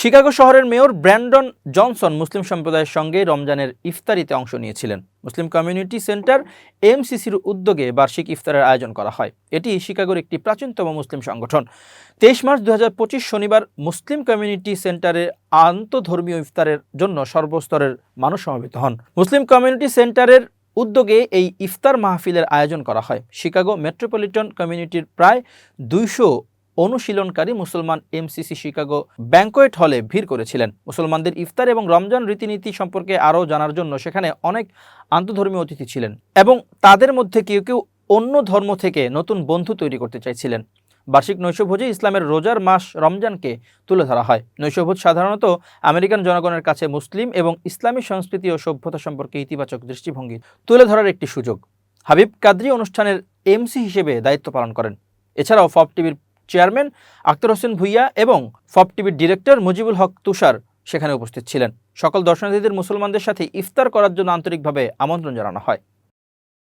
Chicago শহরের mayor Brandon Johnson মুসলিম সম্প্রদায়ের সঙ্গে রমজানের ইফতারিতে অংশ নিয়েছিলেন। মুসলিম কমিউনিটি সেন্টার এমসিসির উদ্যোগে বার্ষিক ইফতারের আয়োজন করা হয়। এটি শিকাগোর একটি প্রাচীনতম মুসলিম সংগঠন। তেইশ মার্চ দু হাজার পঁচিশ শনিবার মুসলিম কমিউনিটি সেন্টারে আন্তধর্মীয় ইফতারের জন্য সর্বস্তরের মানুষ সমবেত হন। মুসলিম কমিউনিটি সেন্টারের উদ্যোগে এই ইফতার মাহফিলের আয়োজন করা হয়। শিকাগো মেট্রোপলিটন কমিউনিটির প্রায় দুইশো অনুশীলনকারী মুসলমান এমসিসি শিকাগো ব্যাংকোয়েট হলে ভিড় করেছিলেন। মুসলমানদের ইফতার এবং রমজান রীতিনীতি সম্পর্কে আরও জানার জন্য সেখানে অনেক আন্তধর্মীয় অতিথি ছিলেন এবং তাদের মধ্যে কেউ কেউ অন্য ধর্ম থেকে নতুন বন্ধু তৈরি করতে চাইছিলেন। বার্ষিক নৈশভোজে ইসলামের রোজার মাস রমজানকে তুলে ধরা হয়। নৈশভোজ সাধারণত আমেরিকান জনগণের কাছে মুসলিম এবং ইসলামী সংস্কৃতি ও সভ্যতা সম্পর্কে ইতিবাচক দৃষ্টিভঙ্গি তুলে ধরার একটি সুযোগ। হাবিব কাদরি অনুষ্ঠানের এমসি হিসেবে দায়িত্ব পালন করেন। এছাড়াও ফব টিভির চেয়ারম্যান, আক্তার হোসেন ভুইয়া এবং ফব টিভির ডিরেক্টর মুজিবুল হক তুষার সেখানে উপস্থিত ছিলেন। সকল দর্শনার্থীদের মুসলমানদের সাথে ইফতার করার জন্য আন্তরিকভাবে আমন্ত্রণ জানানো হয়।